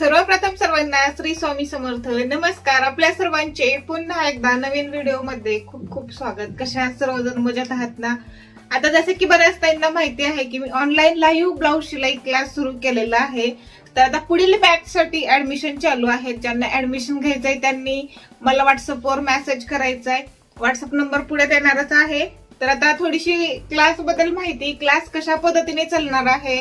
सर्वप्रथम सर्वांना श्री स्वामी समर्थ नमस्कार. आपल्या सर्वांचे पुन्हा एकदा नवीन व्हिडिओमध्ये खूप खूप स्वागत. कशा सर्वजण? मजेत आहात ना? आता जसे की बऱ्याच ताईंना माहिती आहे की मी ऑनलाईन लाईव्ह ब्लाऊज शिलाई क्लास सुरू केलेला आहे. तर आता पुढील बॅच साठी ऍडमिशन चालू आहे. ज्यांना ऍडमिशन घ्यायचंय त्यांनी मला व्हॉट्सअपवर मेसेज करायचा आहे व्हॉट्सअप नंबर पुढे देणारच आहे. तर आता थोडीशी क्लासबद्दल माहिती. क्लास कशा पद्धतीने चालणार आहे?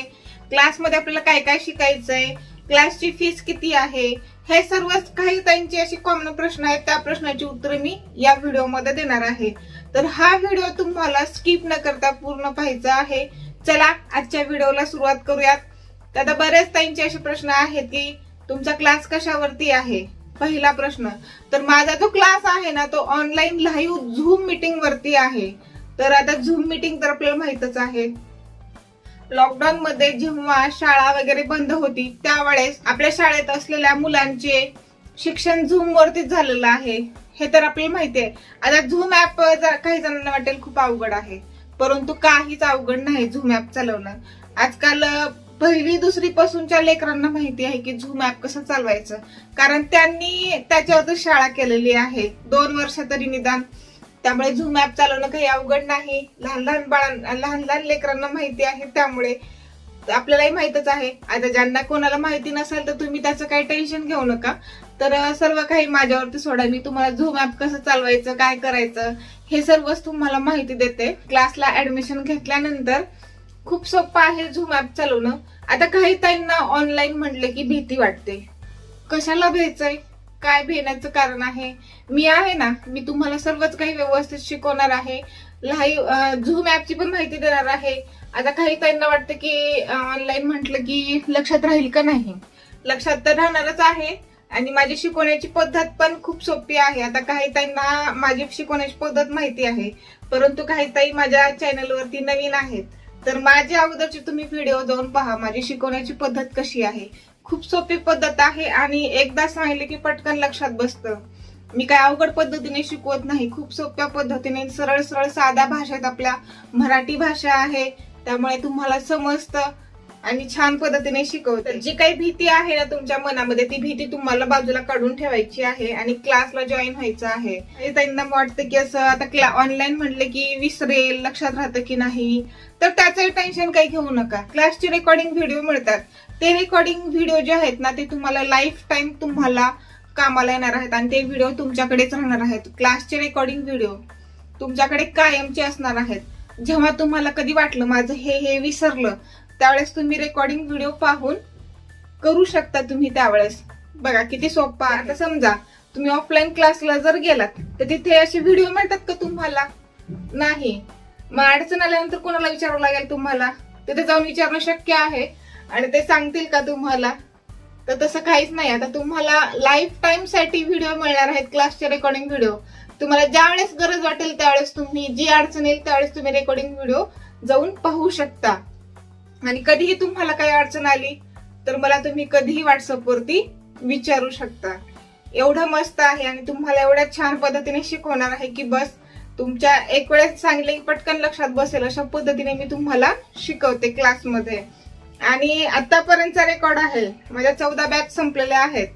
क्लासमध्ये आपल्याला काय काय शिकायचंय? क्लासची फीस किती आहे? हे सर्वच काही ताईंचे असे कॉमन प्रश्न आहेत. त्या प्रश्नाची उत्तरे मी या व्हिडिओमध्ये देणार आहे. तर हा व्हिडिओ तुम्हाला स्किप न करता पूर्ण पाहायचा आहे. चला आजच्या व्हिडिओला सुरुवात करूयात. तर आता बरेच त्यांचे असे प्रश्न आहेत की तुमचा क्लास कशावरती आहे? पहिला प्रश्न. तर माझा जो क्लास आहे ना तो ऑनलाईन लाईव्ह झूम मिटिंग वरती आहे. तर आता झूम मीटिंग तर आपल्याला माहितच आहे. लॉकडाऊन मध्ये जेव्हा शाळा वगैरे बंद होती त्यावेळेस आपल्या शाळेत असलेल्या मुलांचे शिक्षण झूम वरतीच झालेलं आहे. हे तर आपल्याला माहिती आहे. आता झूम ऍप काही जणांना वाटेल खूप अवघड आहे. परंतु काहीच अवघड नाही झूम ऍप चालवणं. आजकाल पहिली दुसरी पासूनच्या लेकरांना माहिती आहे की झूम ऍप कसं चालवायचं. कारण त्यांनी त्याच्यावर शाळा केलेली आहे. दोन वर्ष तरी निदान त्यामुळे झूम ऍप चालवणं काही अवघड नाही. लहान लहान बाळांना लहान लहान लेकरांना माहिती आहे त्यामुळे. आपल्यालाही माहितच आहे. आता ज्यांना कोणाला माहिती नसेल तर तुम्ही त्याचं काही टेन्शन घेऊ नका. तर सर्व काही माझ्यावरती सोडा. मी तुम्हाला झूम ऍप कसं चालवायचं काय करायचं हे सर्वच तुम्हाला माहिती देते. क्लासला ऍडमिशन घेतल्यानंतर खूप सोपं आहे झूम ऍप चालवणं. आता काही ताईंना ऑनलाईन म्हटले की भीती वाटते. कशाला भ्यायचंय? काय भेण्याचं कारण आहे? मी आहे ना मी तुम्हाला सर्वच काही व्यवस्थित शिकवणार आहे. लाईव्ह झूम ॲपची पण माहिती देणार आहे. आता काही त्यांना वाटतं की ऑनलाईन म्हटलं की लक्षात राहील का नाही? लक्षात तर राहणारच आहे. आणि माझी शिकवण्याची पद्धत पण खूप सोपी आहे. आता काही ताईंना माझी शिकवण्याची पद्धत माहिती आहे. परंतु काही ताई माझ्या चॅनलवरती नवीन आहेत. तर माझ्या अगोदरची तुम्ही व्हिडिओ जाऊन पहा. माझी शिकवण्याची पद्धत कशी आहे? खूप सोपी पद्धत आहे आणि एकदा सांगितले की पटकन लक्षात बसतं. मी काय अवघड पद्धतीने शिकवत नाही खूप सोप्या पद्धतीने सरळ सरळ साध्या भाषेत आपल्या मराठी भाषा आहे त्यामुळे तुम्हाला समजतं. आणि छान पद्धतीने शिकवते. जी काही भीती आहे ना तुमच्या मनामध्ये ती भीती तुम्हाला बाजूला काढून ठेवायची आहे आणि क्लासला जॉईन व्हायचं आहे. त्यांना वाटतं की असं आता ऑनलाईन म्हणले की विसरेल लक्षात राहतं की नाही. तर त्याचं टेन्शन काही घेऊ नका. क्लासचे रेकॉर्डिंग व्हिडिओ मिळतात. ते रेकॉर्डिंग व्हिडिओ जे आहेत ना ते तुम्हाला लाईफ टाईम तुम्हाला कामाला येणार आहेत आणि ते व्हिडिओ तुमच्याकडेच राहणार आहेत. क्लासचे रेकॉर्डिंग व्हिडिओ तुमच्याकडे कायमचे असणार आहेत. जेव्हा तुम्हाला कधी वाटलं माझं हे हे विसरलं त्यावेळेस तुम्ही रेकॉर्डिंग व्हिडिओ पाहून करू शकता तुम्ही त्यावेळेस. बघा किती सोपा आता समजा तुम्ही ऑफलाईन क्लासला जर गेलात तर तिथे असे व्हिडिओ मिळतात का तुम्हाला? नाही. मग अडचण आल्यानंतर कोणाला विचारावं लागेल तुम्हाला? तिथे जाऊन विचारणं शक्य आहे. आणि ते सांगतील का तुम्हाला? तर तसं काहीच नाही. आता तुम्हाला लाईफ टाईमसाठी व्हिडिओ मिळणार आहेत क्लासचे रेकॉर्डिंग व्हिडिओ तुम्हाला ज्यावेळेस गरज वाटेल त्यावेळेस तुम्ही जी अडचण येईल त्यावेळेस तुम्ही रेकॉर्डिंग व्हिडिओ जाऊन पाहू शकता. आणि कधीही तुम्हाला काही अडचण आली तर मला तुम्ही कधीही व्हॉट्सअपवरती विचारू शकता. एवढं मस्त आहे आणि तुम्हाला एवढ्या छान पद्धतीने शिकवणार आहे की बस तुमच्या एक वेळेस सांगितलं की पटकन लक्षात बसेल अशा पद्धतीने मी तुम्हाला शिकवते क्लासमध्ये. आणि आतापर्यंतचा रेकॉर्ड आहे माझ्या चौदा बॅच संपलेल्या आहेत.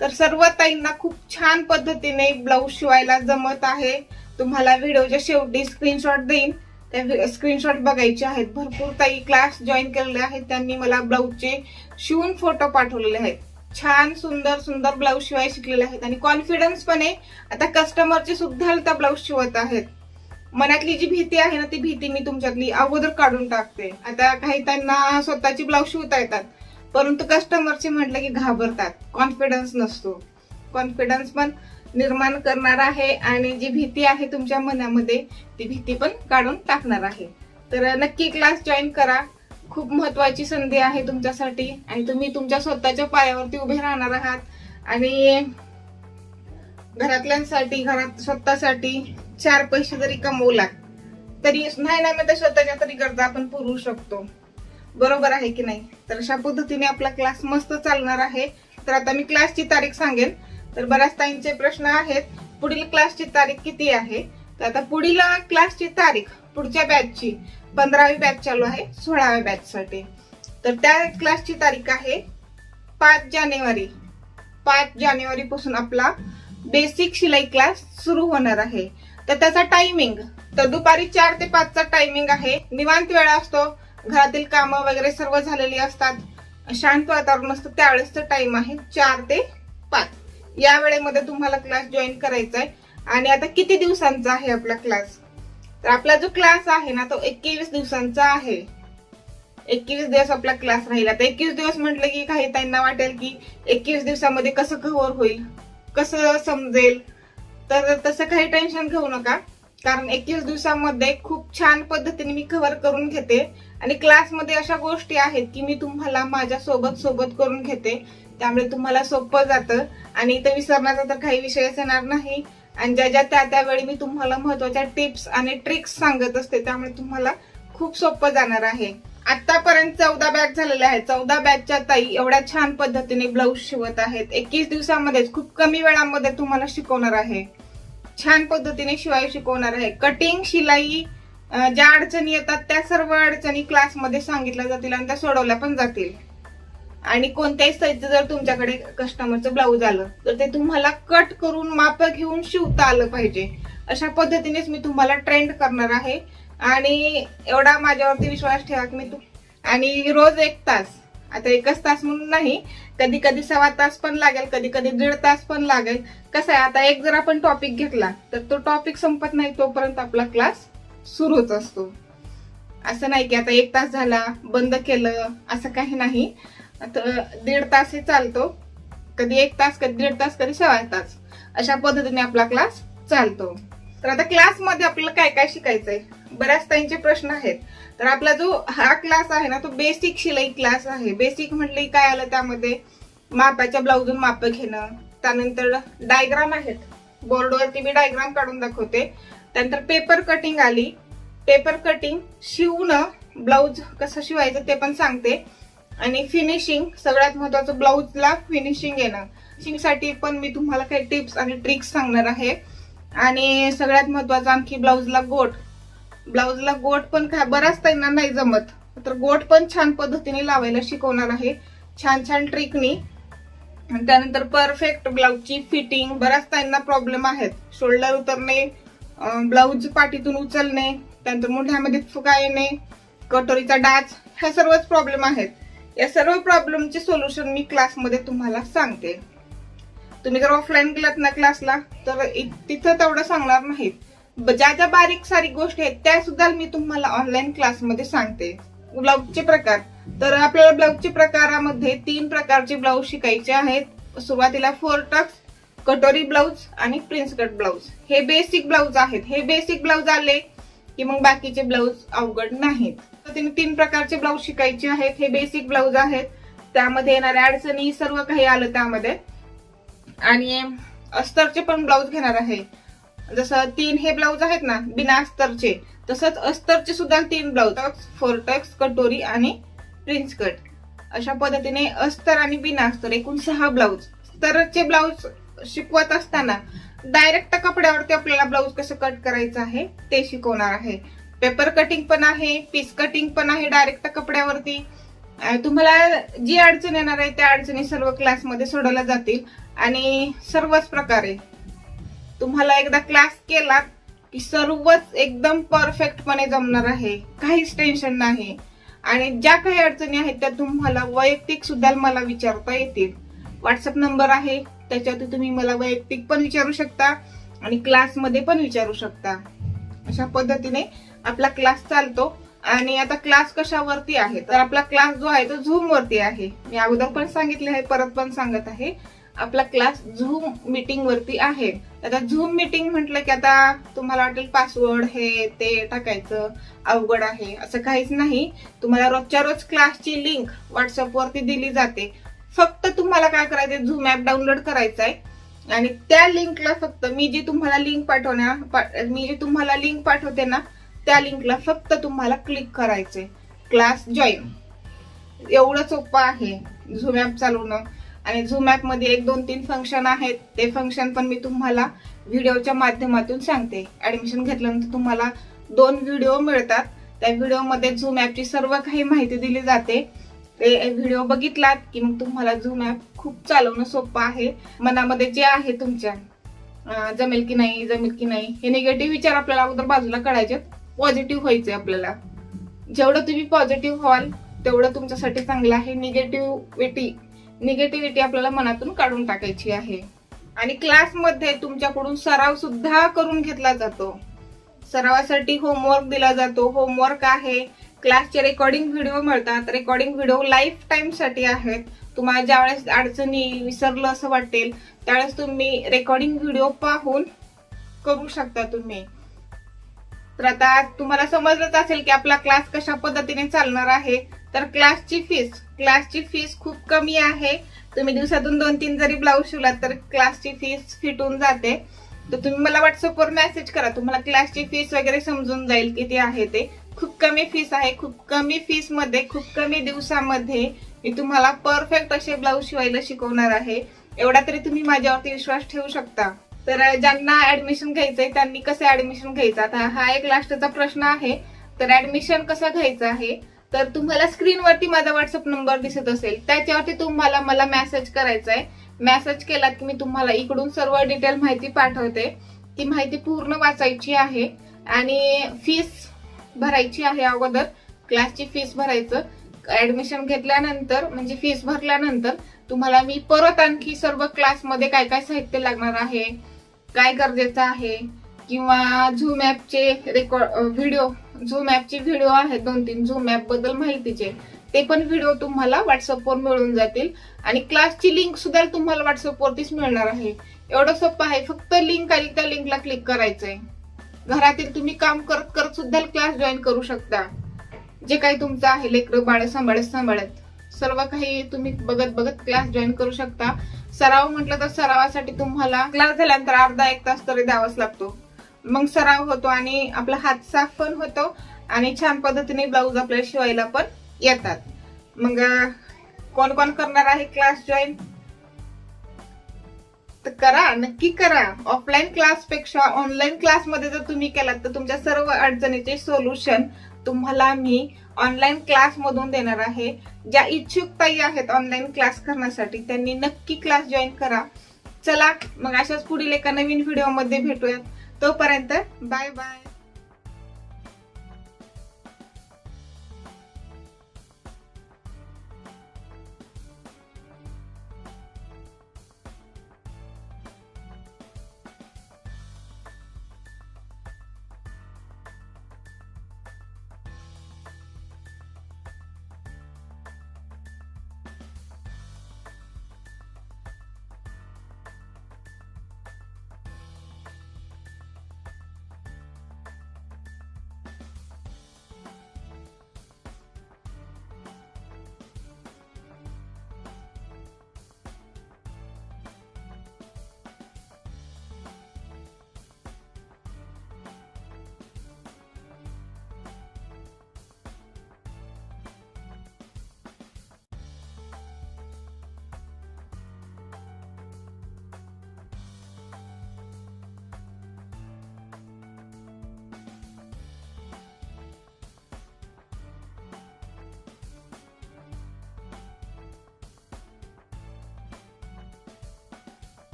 तर सर्व ताईंना खूप छान पद्धतीने ब्लाऊज शिवायला जमत आहे. तुम्हाला व्हिडिओच्या शेवटी स्क्रीनशॉट देईन. त्या स्क्रीनशॉट बघायचे आहेत. भरपूर ताई क्लास जॉईन केलेले आहेत. त्यांनी मला ब्लाऊजचे शिवून फोटो पाठवलेले आहेत. छान सुंदर सुंदर ब्लाऊज शिवाय शिकलेले आहेत. आणि कॉन्फिडन्स पण आहे. आता कस्टमरचे सुद्धा त्या ब्लाऊज शिवत आहेत. मनातली जी भीती आहे ना ती भीती मी तुमच्यातली अगोदर काढून टाकते. आता काही त्यांना स्वतःची ब्लाऊज शिवता येतात. परंतु कस्टमरचे म्हटलं की घाबरतात. कॉन्फिडन्स नसतो. कॉन्फिडन्स पण निर्माण करणार आहे आणि जी भीती आहे तुमच्या मनामध्ये ती भीती पण काढून टाकणार आहे. तर नक्की क्लास जॉईन करा. खूप महत्वाची संधी आहे तुमच्यासाठी आणि तुम्ही तुमच्या स्वतःच्या पायावरती उभे राहणार आहात. आणि घरातल्यांसाठी घरात स्वतःसाठी चार पैसे जरी कमवलात तरी नाही ना तर स्वतःच्या तरी गरजा आपण पुरवू शकतो. बरोबर आहे की नाही? तर अशा पद्धतीने आपला क्लास मस्त चालणार आहे. तर आता मी क्लासची तारीख सांगेन. तर बऱ्याच ताईंचे प्रश्न आहेत. पुढील क्लासची तारीख किती आहे? तर आता पुढील क्लासची तारीख पुढच्या बॅचची पंधरावी बॅच चालू आहे सोळाव्या बॅच साठी. तर त्या क्लासची तारीख आहे पाच जानेवारी. पाच जानेवारी पासून आपला बेसिक शिलाई क्लास सुरू होणार आहे. तर त्याचा टायमिंग तर दुपारी चार ते पाचचा टायमिंग आहे. निवांत वेळ असतो. घरातील कामं वगैरे सर्व झालेली असतात. शांत वातावरण असतं. त्यावेळेसचा टाइम आहे चार ते पाच. या वेळेमध्ये तुम्हाला क्लास जॉईन करायचा आहे आणि आता किती दिवसांचा आहे आपला क्लास तर आपला जो क्लास आहे ना तो एकवीस दिवसांचा आहे. एकवीस दिवस आपला क्लास राहील. आता एकवीस दिवस म्हटलं की काही त्यांना वाटेल की एकवीस दिवसामध्ये कसं कव्हर होईल? कसं समजेल? तर तसं काही टेन्शन घेऊ नका. कारण एकवीस दिवसामध्ये खूप छान पद्धतीने मी कव्हर करून घेते. आणि क्लासमध्ये अशा गोष्टी आहेत की मी तुम्हाला माझ्या सोबत सोबत करून घेते. त्यामुळे तुम्हाला सोपं जातं. आणि इथं विसरण्याचा तर काही विषयच येणार नाही. आणि ज्या ज्या त्या त्यावेळी मी तुम्हाला महत्त्वाच्या टिप्स आणि ट्रिक्स सांगत असते त्यामुळे तुम्हाला खूप सोपं जाणार आहे. आतापर्यंत चौदा बॅच झालेल्या आहेत. चौदा बॅचच्या ताई एवढ्या छान पद्धतीने ब्लाऊज शिवत आहेत. एकवीस दिवसामध्येच खूप कमी वेळामध्ये तुम्हाला शिकवणार आहे. छान पद्धतीने शिवाय शिकवणार आहे. कटिंग शिलाई ज्या अडचणी येतात त्या सर्व अडचणी क्लासमध्ये सांगितल्या जातील आणि त्या सोडवल्या पण जातील. आणि कोणत्याही साईजचं जर तुमच्याकडे कस्टमरचं ब्लाऊज आलं तर ते तुम्हाला कट करून माप घेऊन शिवता आलं पाहिजे. अशा पद्धतीनेच मी तुम्हाला ट्रेंड करणार आहे. आणि एवढा माझ्यावरती विश्वास ठेवा की मी तू आणि रोज एक तास आता एकच तास म्हणून नाही कधी कधी सव्वा तास पण लागेल कधी कधी दीड तास पण लागेल. कसं आहे आता एक जर आपण टॉपिक घेतला तर तो टॉपिक संपत नाही तोपर्यंत आपला क्लास सुरूच असतो. असं नाही की आता एक तास झाला बंद केलं असं काही नाही. दीड तासही चालतो. कधी एक तास कधी दीड तास कधी सव्वा तास. अशा पद्धतीने आपला क्लास चालतो. तर आता क्लासमध्ये आपल्याला काय काय शिकायचंय? बऱ्याच त्यांचे प्रश्न आहेत. तर आपला जो हा क्लास आहे ना तो बेसिक शिलाई क्लास आहे. बेसिक म्हटले काय आलं त्यामध्ये? मापाच्या ब्लाऊजून माप घेणं. त्यानंतर डायग्राम आहेत. बोर्डवरती मी डायग्राम काढून दाखवते. त्यानंतर पेपर कटिंग आली. पेपर कटिंग शिवणं ब्लाऊज कसं शिवायचं ते पण सांगते. आणि फिनिशिंग सगळ्यात महत्वाचं ब्लाऊजला फिनिशिंग येणार. फिनिशिंगसाठी पण मी तुम्हाला काही टिप्स आणि ट्रिक्स सांगणार आहे. आणि सगळ्यात महत्वाचं आणखी ब्लाऊजला गोट ब्लाऊजला गोट पण काय बराच त्यांना नाही जमत. तर गोट पण छान पद्धतीने लावायला शिकवणार आहे. छान छान ट्रिकनी त्यानंतर परफेक्ट ब्लाऊजची फिटिंग बऱ्याच त्यांना प्रॉब्लेम आहेत. शोल्डर उतरणे ब्लाऊज पाठीतून उचलणे त्यानंतर मुठ्यामध्ये फुका येणे कटोरीचा डाच ह्या सर्वच प्रॉब्लेम आहेत. या सर्व प्रॉब्लेमचे सोल्युशन मी क्लासमध्ये तुम्हाला सांगते. तुम्ही जर ऑफलाईन गेलात ना क्लासला तर इ- तिथं तेवढं सांगणार नाहीत. ज्या ज्या बारीक सारीक गोष्टी आहेत त्या सुद्धा मी तुम्हाला ऑनलाईन क्लासमध्ये सांगते. ब्लाऊजचे प्रकार. तर आपल्याला ब्लाऊजचे प्रकारामध्ये तीन प्रकारचे ब्लाऊज शिकायचे आहेत. सुरुवातीला फोर टक्स कटोरी ब्लाऊज आणि प्रिन्स कट ब्लाऊज हे बेसिक ब्लाऊज आहेत. हे बेसिक ब्लाऊज आले की मग बाकीचे ब्लाऊज अवघड नाहीत. तिने तीन प्रकारचे ब्लाऊज शिकायचे आहेत. हे बेसिक ब्लाऊज आहेत. त्यामध्ये येणाऱ्या अडचणी सर्व काही आलं त्यामध्ये. आणि अस्तरचे पण ब्लाऊज घेणार आहे. जसं तीन हे ब्लाऊज आहेत ना बिना अस्तरचे तसंच अस्तरचे सुद्धा तीन ब्लाऊज फोर टक्स कटोरी आणि प्रिन्स कट. अशा पद्धतीने अस्तर आणि बिना अस्तर एकूण सहा ब्लाऊज. अस्तरचे ब्लाऊज शिकवत असताना डायरेक्ट कपड्यावरती आपल्याला ब्लाऊज कसं कट करायचं आहे ते शिकवणार आहे. पेपर कटिंग पण आहे पीस कटिंग पण आहे डायरेक्ट कपड्यावरती. तुम्हाला जी अडचण येणार आहे त्या अडचणी सर्व क्लासमध्ये सोडवल्या जातील. आणि सर्वच प्रकारे तुम्हाला एकदा क्लास केला की सर्वच एकदम परफेक्टपणे जमणार आहे. काहीच टेन्शन नाही. आणि ज्या काही अडचणी आहेत त्या तुम्हाला वैयक्तिक सुद्धा मला विचारता येतील. व्हॉट्सअप नंबर आहे त्याच्यावरती तुम्ही मला वैयक्तिक पण विचारू शकता आणि क्लासमध्ये पण विचारू शकता. अशा पद्धतीने आपला क्लास चालतो आणि आता क्लास कशावरती आहे? तर आपला क्लास जो आहे तो झूम वरती आहे. मी अगोदर पण सांगितले आहे परत पण सांगत आहे. आपला क्लास झूम मीटिंग वरती आहे. आता झूम मीटिंग म्हटलं की आता तुम्हाला वाटेल पासवर्ड हे ते टाकायचं अवघड आहे. असं काहीच नाही. तुम्हाला रोजच्या रोज क्लासची लिंक व्हॉट्सअप वरती दिली जाते. फक्त तुम्हाला काय करायचं झूम ऍप डाउनलोड करायचं आहे आणि त्या लिंकला फक्त मी जी तुम्हाला लिंक पाठवण्या मी जी तुम्हाला लिंक पाठवते ना त्या लिंकला फक्त तुम्हाला क्लिक करायचे क्लास जॉईन एवढं सोपं आहे झूम ॲप चालवणं. आणि झूम ॲपमध्ये एक दोन तीन फंक्शन आहेत. ते फंक्शन पण मी तुम्हाला व्हिडिओच्या माध्यमातून सांगते. ॲडमिशन घेतल्यानंतर तुम्हाला दोन व्हिडिओ मिळतात. त्या व्हिडिओमध्ये झूम ॲपची सर्व काही माहिती दिली जाते. ते व्हिडिओ बघितलात की मग तुम्हाला झूम ॲप खूप चालवणं सोपं आहे. मनामध्ये जे आहे तुमच्या जमेल की नाही जमेल की नाही हे निगेटिव्ह विचार आपल्याला अगोदर बाजूला काढायचे पॉझिटिव्ह व्हायचं आहे आपल्याला. जेवढं तुम्ही पॉझिटिव्ह व्हाल तेवढं तुमच्यासाठी चांगलं आहे. निगेटिव्हिटी निगेटिव्हिटी आपल्याला मनातून काढून टाकायची आहे. आणि क्लासमध्ये तुमच्याकडून सराव सुद्धा करून घेतला जातो. सरावासाठी होमवर्क दिला जातो. होमवर्क आहे. क्लासचे रेकॉर्डिंग व्हिडिओ मिळतात. रेकॉर्डिंग व्हिडिओ लाईफ टाईमसाठी आहेत. तुम्हाला ज्यावेळेस अडचणी विसरलं असं वाटेल त्यावेळेस तुम्ही रेकॉर्डिंग व्हिडिओ पाहून करू शकता तुम्ही. तर आता तुम्हाला समजलंच असेल की आपला क्लास कशा पद्धतीने चालणार आहे. तर क्लासची फीस क्लासची फीस खूप कमी आहे. तुम्ही दिवसातून दोन तीन जरी ब्लाऊज शिवलात तर क्लासची फीस फिटून जाते. तर तुम्ही मला व्हॉट्सअपवर मेसेज करा. तुम्हाला क्लासची फीस वगैरे समजून जाईल किती आहे ते. खूप कमी फीस आहे. खूप कमी फीसमध्ये खूप कमी दिवसामध्ये मी तुम्हाला परफेक्ट असे ब्लाऊज शिवायला शिकवणार आहे. एवढा तरी तुम्ही माझ्यावरती विश्वास ठेवू शकता. तर ज्यांना ऍडमिशन घ्यायचंय त्यांनी कसं ऍडमिशन घ्यायचं? आता हा एक लास्टचा प्रश्न आहे. तर ऍडमिशन कसं घ्यायचं आहे? तर तुम्हाला स्क्रीनवरती माझा व्हॉट्सअप नंबर दिसत असेल. त्याच्यावरती तुम्हाला मला मेसेज करायचा आहे मेसेज केला की मी तुम्हाला इकडून सर्व डिटेल माहिती पाठवते. ती माहिती पूर्ण वाचायची आहे. आणि फीस भरायची आहे अगोदर. क्लासची फीस भरायचं. ऍडमिशन घेतल्यानंतर म्हणजे फीस भरल्यानंतर तुम्हाला मी परत आणखी सर्व क्लासमध्ये काय काय साहित्य लागणार आहे? काय गरजेचं आहे? किंवा झूम ॲपचे रेकॉर्ड व्हिडिओ झूम ॲपचे व्हिडिओ आहेत दोन तीन झूम ॲपबद्दल माहितीचे. ते पण व्हिडिओ तुम्हाला व्हॉट्सअपवर मिळून जातील. आणि क्लासची लिंक सुद्धा तुम्हाला व्हॉट्सअपवरतीच मिळणार आहे. एवढं सोपं आहे. फक्त लिंक आली त्या लिंकला क्लिक करायचं आहे घरातील तुम्ही काम करत करत सुद्धा क्लास जॉईन करू शकता. जे काही तुमचं आहे लेकरं बाळ सांभाळत सांभाळत. सर्व काही तुम्ही बघत बघत क्लास जॉईन करू शकता. सराव म्हटलं तर सरावासाठी तुम्हाला क्लास झाल्यानंतर अर्धा एक तास तरी द्यावाच लागतो. मग सराव होतो आणि आपला हात साफ पण होतो आणि छान पद्धतीने ब्लाऊज आपल्याला शिवायला पण येतात. मग कोण कोण करणार आहे क्लास जॉईन? तर करा नक्की करा. ऑफलाईन क्लासपेक्षा ऑनलाईन क्लासमध्ये जर तुम्ही केलात तर तुमच्या सर्व अडचणीचे सोल्युशन तुम्हाला मी ऑनलाईन क्लास मधून देणार आहे. ज्या इच्छुक ताई आहेत ऑनलाईन क्लास करण्यासाठी त्यांनी नक्की क्लास जॉईन करा. चला मग अशाच पुढील एका नवीन व्हिडिओमध्ये भेटूयात. तोपर्यंत बाय बाय